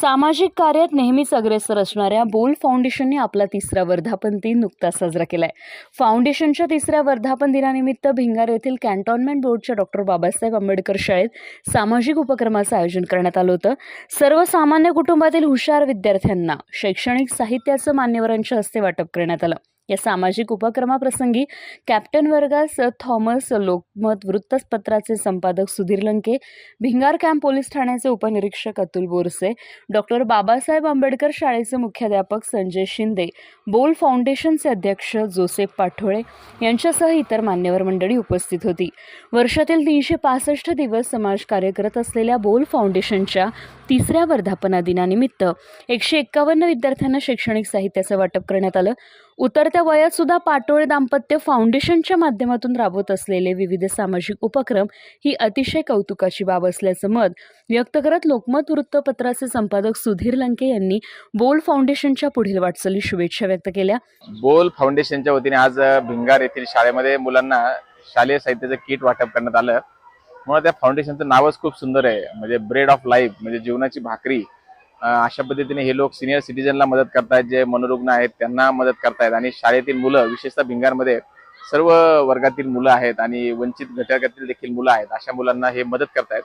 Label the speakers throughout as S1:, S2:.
S1: सामाजिक कार्यात नेहमीच अग्रेसर असणाऱ्या बोल फाउंडेशनने आपला तिसरा वर्धापन दिन नुकताच साजरा केलाय. फाउंडेशनच्या तिसऱ्या वर्धापन दिनानिमित्त भिंगार येथील कॅन्टॉनमेंट बोर्डच्या डॉक्टर बाबासाहेब आंबेडकर शाळेत सामाजिक उपक्रमाचं आयोजन करण्यात आलं होतं. सर्वसामान्य कुटुंबातील हुशार विद्यार्थ्यांना शैक्षणिक साहित्याचं मान्यवरांच्या हस्ते वाटप करण्यात आलं. या सामाजिक उपक्रमाप्रसंगी कॅप्टन वर्गास थॉमस लोकमत वृत्तपत्राचे संपादक सुधीर लंके भिंगार कॅम्प पोलीस ठाण्याचे उपनिरीक्षक अतुल बोरसे डॉक्टर बाबासाहेब आंबेडकर शाळेचे मुख्याध्यापक संजय शिंदे बोल फाउंडेशनचे अध्यक्ष जोसेफ पाठोळे यांच्यासह इतर मान्यवर मंडळी उपस्थित होती. वर्षातील तीनशे पासष्ट दिवस समाजकार्य करत असलेल्या बोल फाउंडेशनच्या तिसऱ्या वर्धापना दिनानिमित्त एकशे एक्कावन्न विद्यार्थ्यांना शैक्षणिक साहित्याचं वाटप करण्यात आलं. उतरत्या वयात सुद्धा पाटोळे दाम्पत्य फाउंडेशनच्या माध्यमातून राबवत असलेले विविध सामाजिक उपक्रम ही अतिशय कौतुकाची बाब असल्याचं मत व्यक्त करत लोकमत वृत्तपत्राचे संपादक सुधीर लंके यांनी बोल फाउंडेशनच्या पुढील वाटचाली शुभेच्छा व्यक्त केल्या.
S2: बोल फाउंडेशनच्या वतीने आज भिंगार येथील शाळेमध्ये मुलांना शालेय साहित्याचं किट वाटप करण्यात आलं. मुळे त्या फाउंडेशनचं नावच खूप सुंदर आहे. म्हणजे ब्रेड ऑफ लाईफ म्हणजे जीवनाची भाकरी. अशा पद्धतीने हे लोक सिनियर सिटीजनला मदत करतायत जे मनोरुग्ण आहेत त्यांना मदत करतायत. आणि शाळेतील मुलं विशेषतः भिंगारमध्ये सर्व वर्गातील मुलं आहेत आणि वंचित घटकातील देखील मुलं आहेत अशा मुलांना हे मदत करतायत.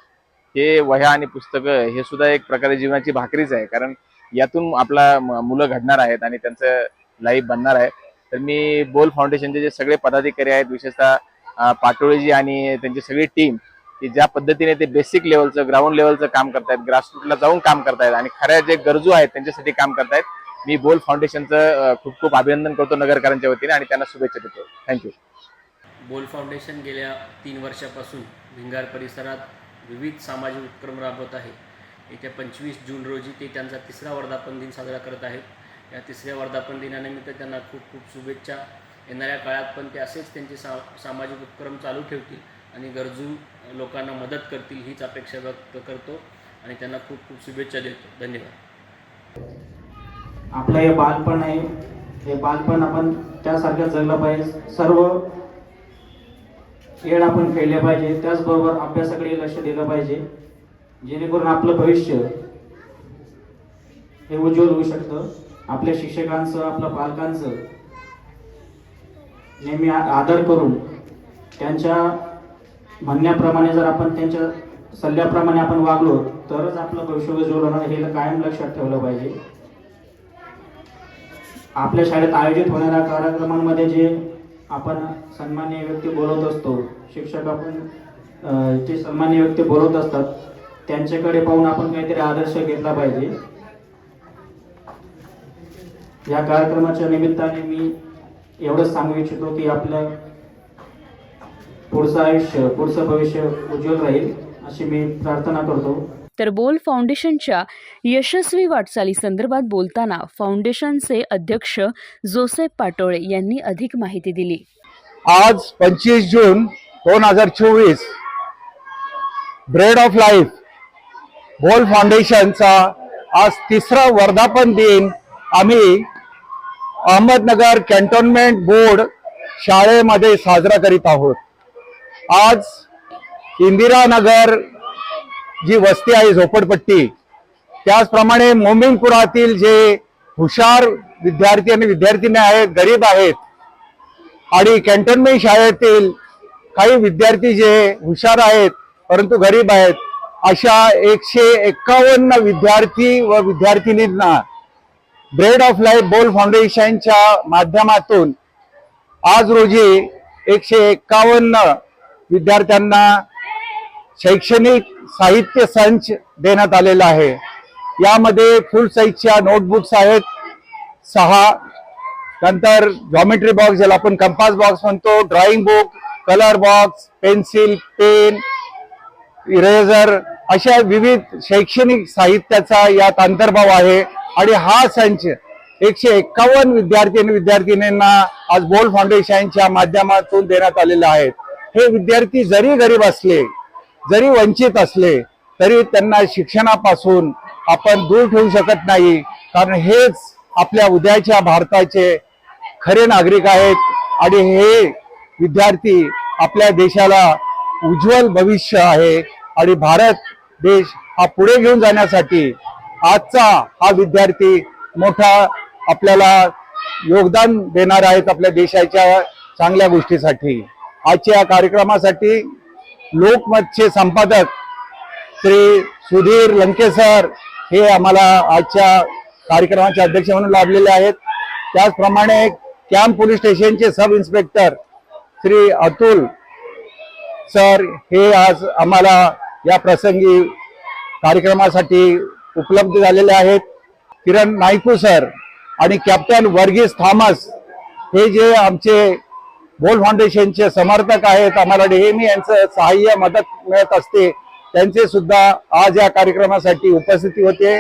S2: हे वह्या आणि पुस्तकं हे सुद्धा एक प्रकारे जीवनाची भाकरीच आहे. कारण यातून आपला मुलं घडणार आहेत आणि त्यांचं लाईफ बनणार आहे. तर मी बोल फाउंडेशनचे जे सगळे पदाधिकारी आहेत विशेषतः पाटोळेजी आणि त्यांची सगळी टीम की ज्या पद्धतीने ते बेसिक लेवलचं ग्राउंड लेवलचं काम करतायत ग्रासरूटला जाऊन काम करतायत आणि खऱ्या जे गरजू आहेत त्यांच्यासाठी काम करतायत मी बोल फाउंडेशनचं खूप खूप अभिनंदन करतो नगरकरांच्या वतीने आणि त्यांना शुभेच्छा देतो. थँक्यू
S3: बोल फाउंडेशन गेल्या तीन वर्षापासून भिंगार परिसरात विविध सामाजिक उपक्रम राबवत आहे. येत्या पंचवीस जून रोजी ते त्यांचा तिसरा वर्धापन दिन साजरा करत आहेत. या तिसऱ्या वर्धापन दिनानिमित्त त्यांना खूप खूप शुभेच्छा. येणाऱ्या काळात पण ते असेच त्यांचे सा सामाजिक उपक्रम चालू ठेवतील. आणि गरजू लोकांना मदत करतील हीच अपेक्षा व्यक्त करतो आणि त्यांना खूप खूप शुभेच्छा देतो. धन्यवाद.
S4: आपलं हे बालपण आहे. हे बालपण आपण त्यासारखं जगलं पाहिजे. सर्व खेळ आपण खेळले पाहिजे. त्याचबरोबर अभ्यासाकडे लक्ष दिलं पाहिजे. जेणेकरून आपलं भविष्य हे उज्ज्वल होऊ शकतं. आपल्या शिक्षकांचं आपल्या पालकांचं नेहमी आदर करून त्यांच्या म्हणण्याप्रमाणे जर आपण त्यांच्या सल्ल्याप्रमाणे आपण वागलो तरच आपलं भविष्य उज्ज्वल होणार. हे कायम लक्षात ठेवलं पाहिजे. आपल्या शाळेत आयोजित होणाऱ्या कार्यक्रमांमध्ये जे आपण सन्मान्य व्यक्ती बोलवत असतो शिक्षक आपण जे सन्मान्य व्यक्ती बोलवत असतात त्यांच्याकडे पाहून आपण काहीतरी आदर्श घेतला पाहिजे. या कार्यक्रमाच्या निमित्ताने मी एवढंच सांगू इच्छितो की आपलं पुढचं आयुष्य पुढचं भविष्य उज्ज्वल राहील अशी मी प्रार्थना करतो.
S1: तर बोल फाउंडेशनच्या यशस्वी वाटचाली संदर्भात बोलताना फाउंडेशनचे अध्यक्ष जोसेफ पाटोळे यांनी अधिक माहिती दिली.
S5: आज पंचवीस जून दोन हजार चोवीस ब्रेड ऑफ लाईफ बोल फाउंडेशनचा आज तिसरा वर्धापन दिन. आम्ही अहमदनगर कॅन्टोन्मेंट बोर्ड शाळेमध्ये साजरा करीत आहोत. आज इंदिरानगर जी वस्ती आहे झोपडपट्टी त्याचप्रमाणे मोमिनपुरातील जे हुशार विद्यार्थी आणि विद्यार्थिनी आहेत गरीब आहेत आणि कॅन्टोन्मेंट शाळेतील काही विद्यार्थी जे हुशार आहेत परंतु गरीब आहेत अशा एकशे एक्कावन्न विद्यार्थी व विद्यार्थिनींना ब्रेड ऑफ लाईफ बोल फाउंडेशनच्या माध्यमातून आज रोजी एकशे एक्कावन्न विद्यार्थ्यांना शैक्षणिक साहित्य संच देण्यात आलेला आहे. यामध्ये फुल साईजच्या नोटबुक्स आहेत. सहा नंतर जॉमेट्री बॉक्स ज्याला आपण कंपास बॉक्स म्हणतो drawing book colour box pencil pen eraser अशा विविध शैक्षणिक साहित्याचा यात अंतर्भाव आहे. आणि हा संच एकशे एक्कावन्न विद्यार्थी आणि विद्यार्थिनींना आज बोल फाउंडेशनच्या माध्यमातून देण्यात आलेला आहेत हे विद्यार्थी जरी गरीब असले जरी वंचित असले तरी त्यांना शिक्षणापासून आपण दूर ठेवू शकत नाही. कारण हेच आपल्या उद्याच्या भारताचे खरे नागरिक आहेत आणि हे विद्यार्थी आपल्या देशाला उज्ज्वल भविष्य आहे आणि भारत देश हा पुढे घेऊन जाण्यासाठी आजचा हा विद्यार्थी मोठा आपल्याला योगदान देणार आहेत आपल्या देशाच्या चांगल्या गोष्टीसाठी. आजच्या या कार्यक्रमासाठी लोकमतचे संपादक श्री सुधीर लंकेसर हे आम्हाला आजच्या कार्यक्रमाचे अध्यक्ष म्हणून लाभलेले आहेत. त्याचप्रमाणे कॅम्प पोलीस स्टेशनचे sub inspector Shri Atul sir हे आज आम्हाला या प्रसंगी कार्यक्रमासाठी उपलब्ध झालेले आहेत. किरण नायकू सर आणि कॅप्टन वर्गीस थॉमस हे जे आमचे बोल फाउंडेशनचे समर्थक आहेत. आम्हाला नेहमी यांचं सहाय्य मदत मिळत असते. त्यांचे सुद्धा आज या कार्यक्रमासाठी उपस्थिती होते.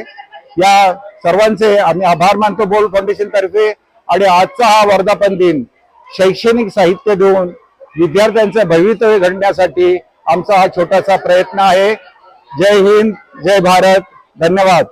S5: या सर्वांचे आम्ही आभार मानतो बोल फाउंडेशनतर्फे आणि आजचा हा वर्धापन दिन शैक्षणिक साहित्य देऊन विद्यार्थ्यांचं भवितव्य घडण्यासाठी आमचा हा छोटासा प्रयत्न आहे. जय हिंद जय भारत. धन्यवाद.